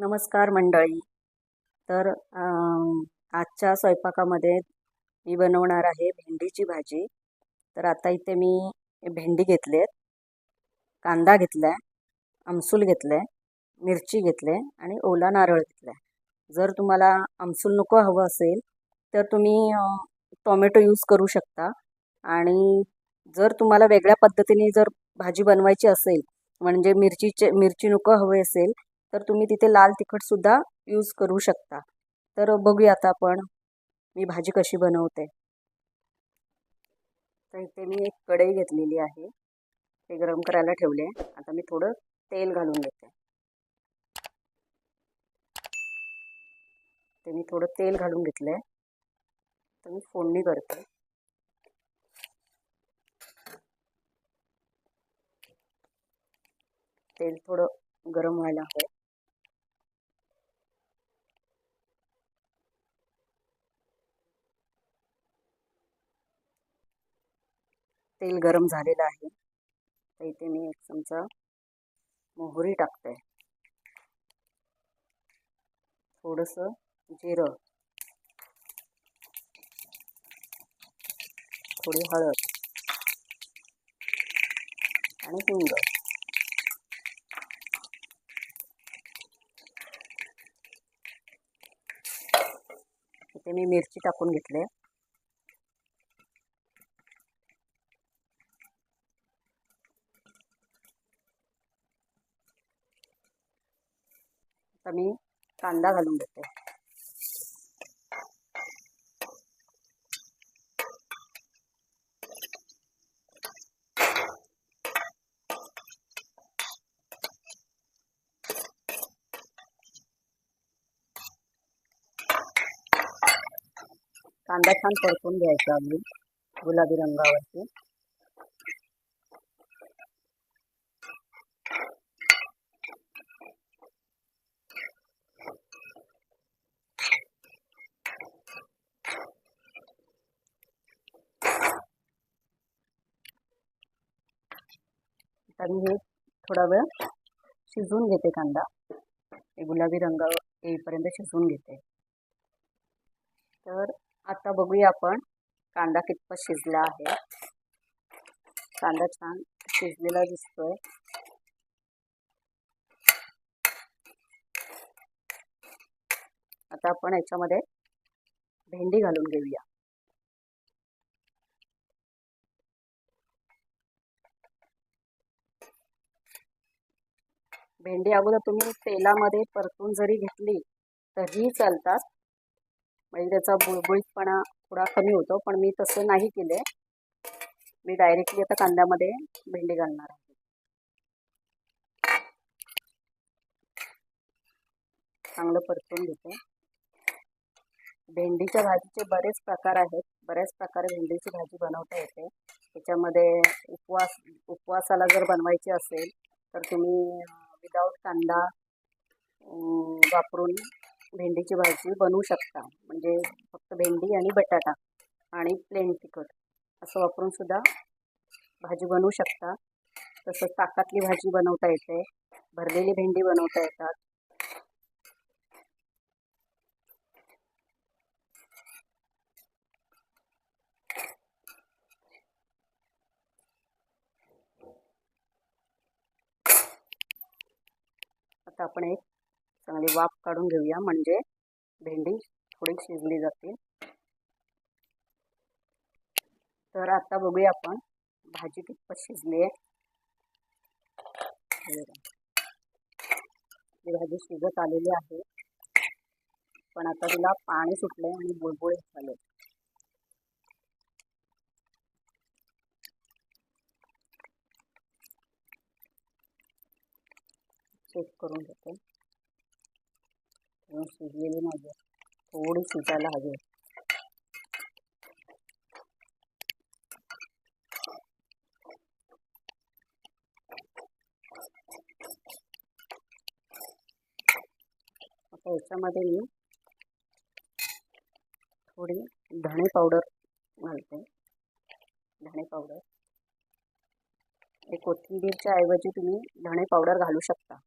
नमस्कार मंडळी. तर आजच्या स्वयंपाकामध्ये मी बनवणार आहे भेंडीची भाजी. तर आता इथे मी भेंडी घेतली आहेत कांदा घेतला आहे आमसूल घेतलं आहे मिरची घेतले आणि ओला नारळ घेतला आहे जर तुम्हाला आमसूल नको हवं असेल तर तुम्ही टोमॅटो यूज करू शकता. आणि जर तुम्हाला वेगळ्या पद्धतीने जर भाजी बनवायची असेल म्हणजे मिरचीचे मिरची नको हवी असेल तर तुम्ही तिथे लाल तिखटसुद्धा यूज करू शकता. तर बघूया आता आपण मी भाजी कशी बनवते. तर इथे मी एक कढई घेतलेली आहे. ते गरम करायला ठेवले. आता मी थोडं तेल घालून घेते. ते मी थोडं तेल घालून घेतलं आहे तर मी फोडणी करते. तेल थोडं गरम व्हायला हवं. तेल गरम झालेलं आहे. तर इथे मी एक चमचा मोहरी टाकते. थोडंसं जिरं. थोडी हळद. आणि हिंग. इथे मी मिरची टाकून घेतले आता मी कांदा घालून देते कांदा छान परतून घ्यायचा अगदी गुलाबी रंगावरती. आता मी हे थोडा वेळ शिजवून घेते कांदा. हे गुलाबी रंग येईपर्यंत शिजवून घेते. तर आता बघूया आपण कांदा कितपत शिजला आहे. कांदा छान शिजलेला दिसतोय. आता आपण याच्यामध्ये भेंडी घालून घेऊया. भेंडी अगोदर तुम्ही तेलामध्ये परतून जरी घेतली तरीही चालतात. म्हणजे त्याचा बुळबुळीतपणा थोडा कमी होतो पण मी तसं नाही केले. मी डायरेक्टली आता कांद्यामध्ये भेंडी घालणार आहे. चांगलं परतून घेते. भेंडीच्या भाजीचे बरेच प्रकार आहेत. बऱ्याच प्रकारे भेंडीची भाजी बनवता येते. त्याच्यामध्ये उपवास उपवासाला जर बनवायची असेल तर तुम्ही विदाऊट कांदा वापरून भेंडीची भाजी बनवू शकता. म्हणजे फक्त भेंडी आणि बटाटा आणि प्लेन तिखट असं वापरून सुद्धा भाजी बनवू शकता. तसंच ताकातली भाजी बनवता येते भरलेली भेंडी बनवता येतात. आता आपण एक चांगली वाफ काढून घेऊया. म्हणजे भेंडी थोडी शिजली जातील तर आता बघूया आपण भाजी कितपत शिजली आहे. भाजी शिजत आलेली आहे. पण आता तिला पाणी सुटले आणि बुळबुळे झाले चेक करून घेते शिजलेली नाही थोडी शिजायला हवी. आता याच्यामध्ये मी थोडी धणे पावडर घालते. धणे पावडर. हे कोथिंबीरच्या ऐवजी तुम्ही धणे पावडर घालू शकता.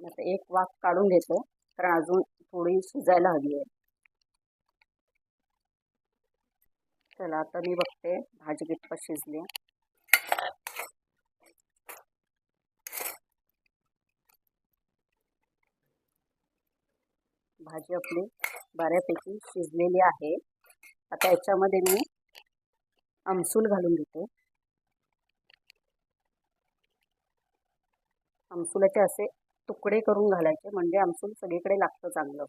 आता एक वाफ काढून घेतो कारण अजून थोडी शिजायला हवी आहे. चला आता मी बघते भाजी कितपत शिजली. भाजी आपली बऱ्यापैकी शिजलेली आहे. आता याच्यामध्ये मी आमसूल घालून घेते. आमसुलाचे असे तुकडे करून घालायचे. म्हणजे आमसूल सगळीकडे लागतं चांगलं.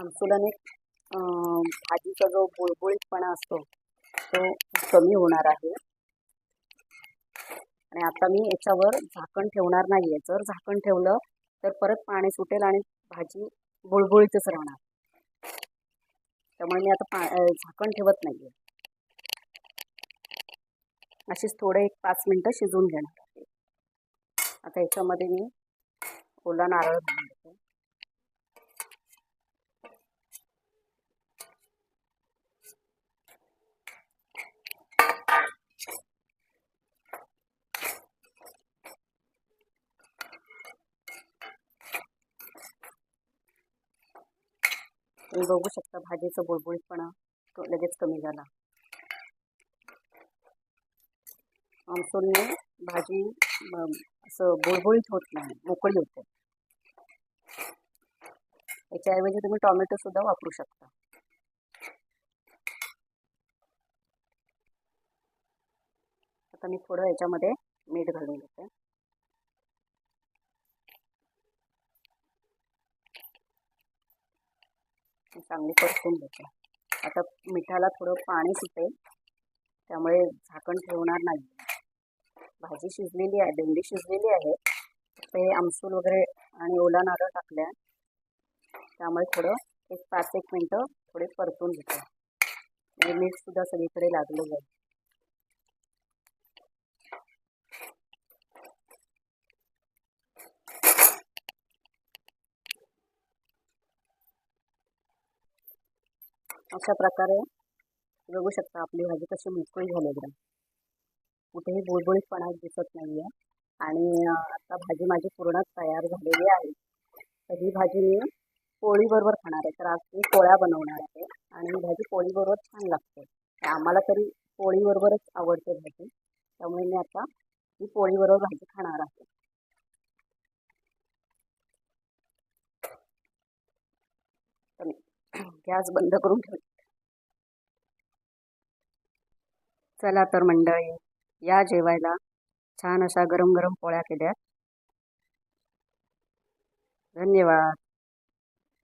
आमसुलाने भाजीचा जो बुळबुळीतपणा असतो तो कमी होणार आहे. आणि आता मी याच्यावर झाकण ठेवणार नाही आहे जर झाकण ठेवलं तर परत पाणी सुटेल आणि भाजी बुळबुळीतच राहणार. त्यामुळे मी आता पा झाकण ठेवत नाही आहे अशीच थोडं एक पाच मिनटं शिजवून घेणार आहे. आता याच्यामध्ये मी ओला नारळ घालून तुम्ही बघू शकता भाजीचा बुळबुळीतपणा लगेच कमी झाला. आमसूनने भाजी असं बुळबुळीत होत नाही मोकळी होते. याच्याऐवजी तुम्ही टॉमॅटो सुद्धा वापरू शकता. आता मी थोडं याच्यामध्ये मीठ घालून घेते. चांगली परतून घेते आता मिठाला थोडं पाणी सुटेल त्यामुळे झाकण ठेवणार नाही. भाजी शिजलेली आहे भेंडी शिजलेली आहे. ते आमसूल वगैरे आणि ओला नारळ टाकल्या. त्यामुळे थोडं एक पाच एक मिनटं थोडे परतून घेतो. म्हणजे मीठसुद्धा सगळीकडे लागलं जाईल. अशा प्रकारे बघू शकता आपली भाजी कशी मोकळी झाली एकदम कुठेही बुळबुळीतपणा दिसत नाही आहे आणि आता भाजी माझी पूर्ण तयार झालेली आहे. तर ही भाजी मी पोळीबरोबर खाणार आहे. तर आज मी पोळ्या बनवणार आहे. आणि ही भाजी पोळीबरोबर छान लागते. आम्हाला तरी पोळीबरोबरच आवडते भाजी. त्यामुळे मी आता ही पोळीबरोबर भाजी खाणार आहे. गॅस बंद करून ठेव. चला तर मंडळी या जेवायला. छान अशा गरम गरम पोळ्या केल्यात. धन्यवाद.